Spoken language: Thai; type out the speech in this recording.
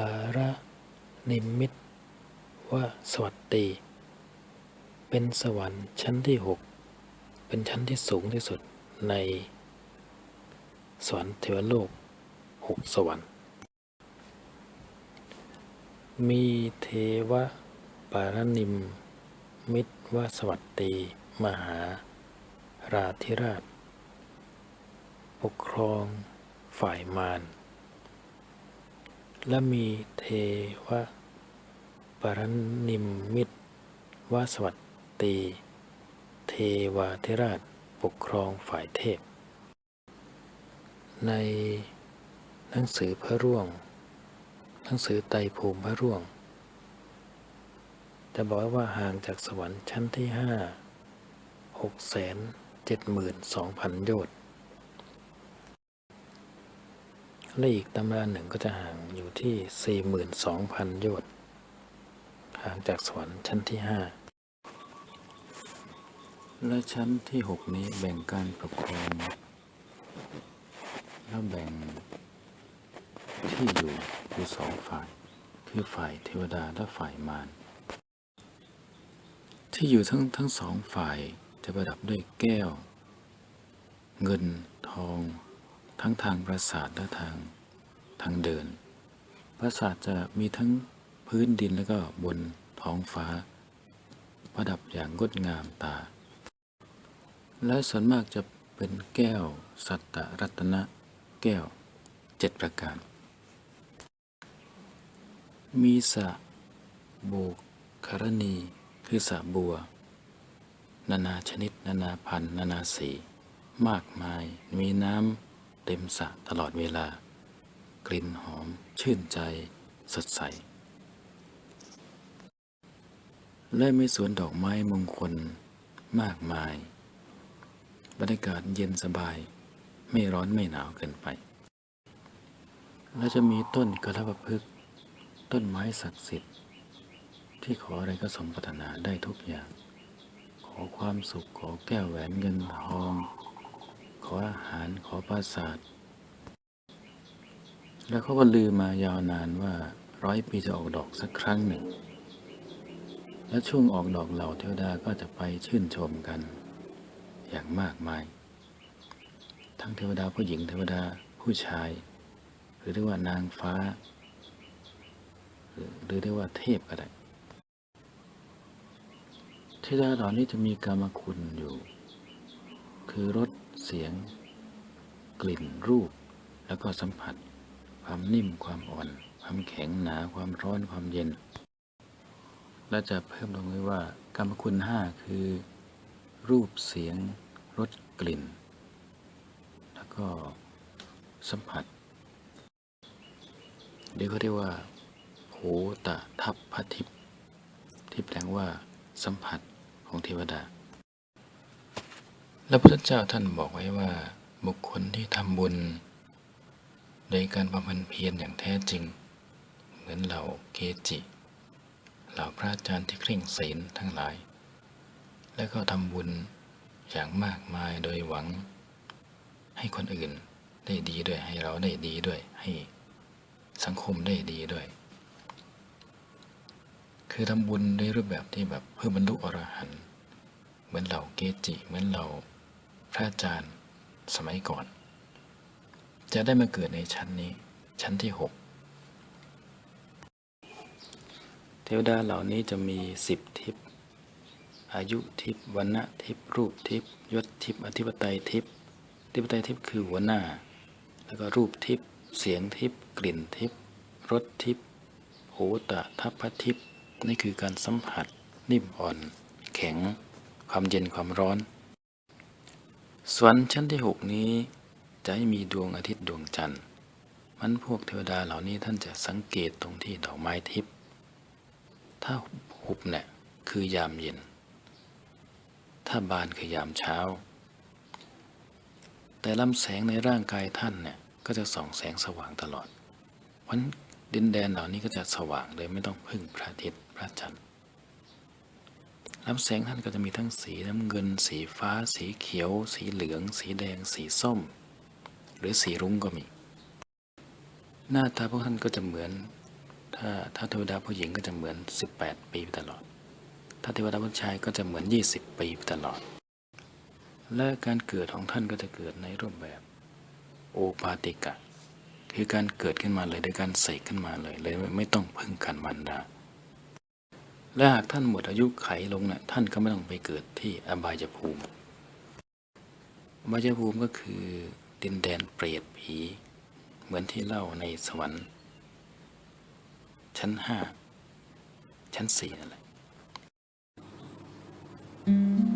ปาระนิมิตว่าสวัสดี เป็นสวรรค์ชั้นที่หกเป็นชั้นที่สูงที่สุดใน สวรรค์เทวโลกหกสวรรค์ มีเทวปารนิม มิตรว่าสวัสดี มหา ราธิราช ปกครองฝ่ายมาร และมีเทวปรนิมมิตวสวัสดีเทวาธิราชปกครองฝ่ายเทพ ในหนังสือพระร่วง หนังสือไตภูมิพระร่วง จะบอกว่าห่างจากสวรรค์ชั้นที่ห้าหกแสนเจ็ดหมื่นสองพันโยชน์ และอีกตำราหนึ่งก็จะห่างอยู่ที่ 42,000 โยชน์ห่างจากสวรรค์ชั้นที่ 5 และชั้นที่ 6 นี้แบ่งการปกครองแล้วแบ่งที่อยู่อยู่สองฝ่าย คือฝ่ายเทวดาและฝ่ายมารที่อยู่ทั้งทั้งสองฝ่ายจะประดับด้วยแก้ว เงินทอง ทั้งทางปราสาทและทางทางเดิน ปราสาทจะมีทั้งพื้นดินและก็บนท้องฟ้า ประดับอย่างงดงามตา และส่วนมากจะเป็นแก้วสัตตรัตนะแก้วเจ็ดประการ มีสระบูคารณีคือสระบัว นานาชนิด นานาพันธุ์นานาสี มากมายมีน้ำ เต็มสระตลอดเวลา กลิ่นหอมชื่นใจสดใส และมีสวนดอกไม้มงคลมากมาย บรรยากาศเย็นสบาย ไม่ร้อนไม่หนาวเกินไป และจะมีต้นกระพฤกษ์ต้นไม้ศักดิ์สิทธิ์ ที่ขออะไรก็สมปรารถนาได้ทุกอย่าง ขอความสุขขอแก้วแหวนเงินทอง ขออาหารขอปราสาท แล้วเขาก็ลือมายาวนานว่าร้อยปีจะออกดอกสักครั้งหนึ่ง และช่วงออกดอกเหล่าเทวดาก็จะไปชื่นชมกัน อย่างมากมาย ทั้งเทวดาผู้หญิงเทวดาผู้ชาย หรือเรียกว่านางฟ้า หรือเรียกว่าเทพก็ได้เทวดาเหล่านี้จะมีกรรมคุณอยู่ คือรส เสียง กลิ่นรูป แล้วก็สัมผัส ความนิ่มความอ่อน ความแข็งหนาความร้อนความเย็น และจะเพิ่มลงไว้ว่ากรรมคุณห้าคือ รูปเสียงรสกลิ่น แล้วก็สัมผัสเดี๋ยวเขาเรียกว่าโหตะทัพพทิพที่แปลว่าสัมผัสของเทวดา และพระพุทธเจ้าท่านบอกไว้ว่า บุคคลที่ทำบุญ โดยการบำเพ็ญเพียรอย่างแท้จริง เหมือนเหล่าเกจิเหล่าพระอาจารย์ที่เคร่งศีลทั้งหลาย และก็ทำบุญอย่างมากมายโดยหวัง ให้คนอื่นได้ดีด้วยให้เราได้ดีด้วยให้สังคมได้ดีด้วย คือทำบุญในรูปแบบที่แบบเพื่อบรรลุอรหันต์เหมือนเหล่าเกจิเหมือนเหล่า พระอาจารย์สมัยก่อน จะได้มาเกิดในชั้นนี้ ชั้นที่หกเทวดาเหล่านี้จะมีสิบทิพย์อายุทิพย์วันณะทิพย์รูปทิพย์ยศทิพย์อธิปไตยทิพย์อธิปไตยทิพย์คือหัวหน้า แล้วก็รูปทิพย์เสียงทิพย์กลิ่นทิพย์รสทิพย์โหตะทัพพทิพย์นี่คือการสัมผัส นิ่มอ่อน แข็ง ความเย็นความร้อน ส่วนชั้นที่หกนี้ จะให้มีดวงอาทิตย์ดวงจันทร์ มันพวกเทวดาเหล่านี้ท่านจะสังเกตตรงที่ดอกไม้ทิพย์ ถ้าหุบเนี่ยคือยามเย็น ถ้าบานคือยามเช้า แต่ลำแสงในร่างกายท่านเนี่ยก็จะส่องแสงสว่างตลอด เพราะดินแดนเหล่านี้ก็จะสว่างโดยไม่ต้องพึ่งพระอาทิตย์พระจันทร์ ลำแสงท่านก็จะมีทั้งสีน้ำเงิน สีฟ้า สีเขียว สีเหลือง สีแดง สีส้ม หรือสีรุ้งก็มี หน้าตาพวกท่านก็จะเหมือน ถ้าถ้าเทวดาผู้หญิงก็จะเหมือน 18 ปีตลอด ถ้าเทวดาผู้ชายก็จะเหมือน 20 ปีไปตลอด และการเกิดของท่านก็จะเกิดในรูปแบบโอปาติกะ คือการเกิดขึ้นมาเลยโดยการเสกขึ้นมาเลยเลยไม่ไม่ต้องพึ่งการมันดา และหากท่านหมดอายุไขลงนะ่ะท่านก็ไม่ต้องไปเกิดที่อบายภูมิอบายภูมิก็คือดินแดนเปรตผี เหมือนที่เล่าในสวรรค์ ชั้นห้าชั้นสี่นั่นแหละ Mm-hmm.